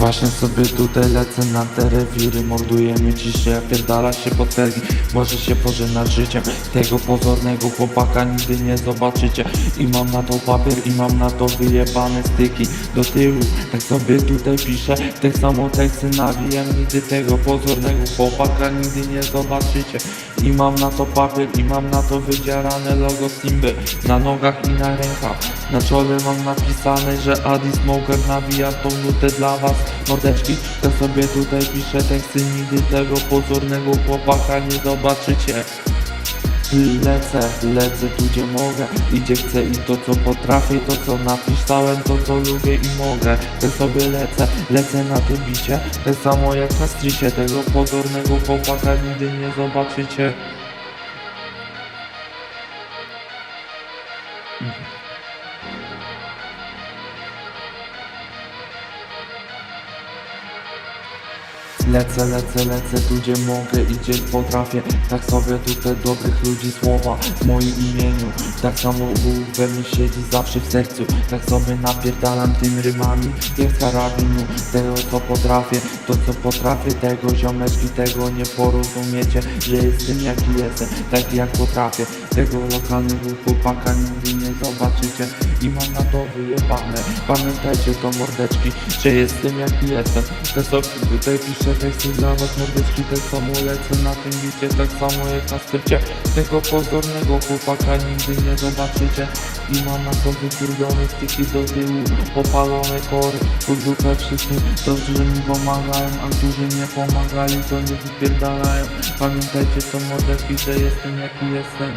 Właśnie sobie tutaj lecę na te rewiry Mordujemy ciszę, ja pierdala się pod felgi Może się pożegnać życiem Tego pozornego chłopaka nigdy nie zobaczycie. I mam na to papier i mam na to wyjebane styki. Do tyłu, tak sobie tutaj piszę Te samo teksty nawijam Nigdy tego pozornego chłopaka nigdy nie zobaczycie. I mam na to papier i mam na to wydzierane logo Simby Na nogach i na rękach. Na czole mam napisane, że Adi Smoker nawija tą nutę dla was Mordeczki, to sobie tutaj piszę teksty Nigdy tego pozornego chłopaka nie zobaczycie. Lecę, lecę tu gdzie mogę. I gdzie chcę i to co potrafię To co napisałem, to co lubię i mogę. Ja sobie lecę, lecę na tym bicie. Tak samo jak na stricie Tego pozornego chłopaka nigdy nie zobaczycie Lecę, lecę, lecę tu gdzie mogę i gdzie potrafię. Tak sobie tutaj dobrych ludzi słowa w moim imieniu Tak samo Bóg we mnie siedzi zawsze w sercu. Tak sobie napierdalam tym rymami. Jak z karabinu Tego co potrafię, to co potrafię Tego ziomeczki, tego nie porozumiecie Że jestem jaki jestem, tak jak potrafię. Tego lokalnego chłopaka nigdy nie zobaczycie. I mam na to wyjebane. Pamiętajcie to mordeczki, że jestem jaki jestem. Te sobie tutaj piszę teksty dla was mordeczki Tak samo lecę na tym bicie, tak samo jak na skrypcie Tego pozornego chłopaka nigdy nie zobaczycie. I mam na to wykurwione styki do tyłu Popalone kory, dupę wszystkim Którzy mi pomagają, a którzy nie pomagali To nie wypierdalają. Pamiętajcie to mordeczki, że jestem jaki jestem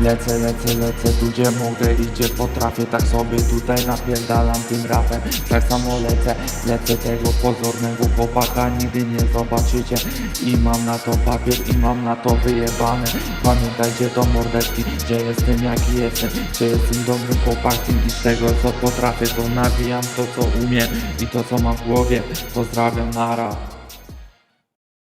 Lecę, lecę, lecę tu gdzie mogę i gdzie potrafię. Tak sobie tutaj napierdalam tym rapem Tak samo lecę, lecę tego pozornego chłopaka Nigdy nie zobaczycie. I mam na to papier i mam na to wyjebane. Pamiętajcie to mordeczki, że jestem jaki jestem. Że jestem dobrym chłopakiem i z tego co potrafię To nawijam to co umiem. I to co mam w głowie Pozdrawiam, nara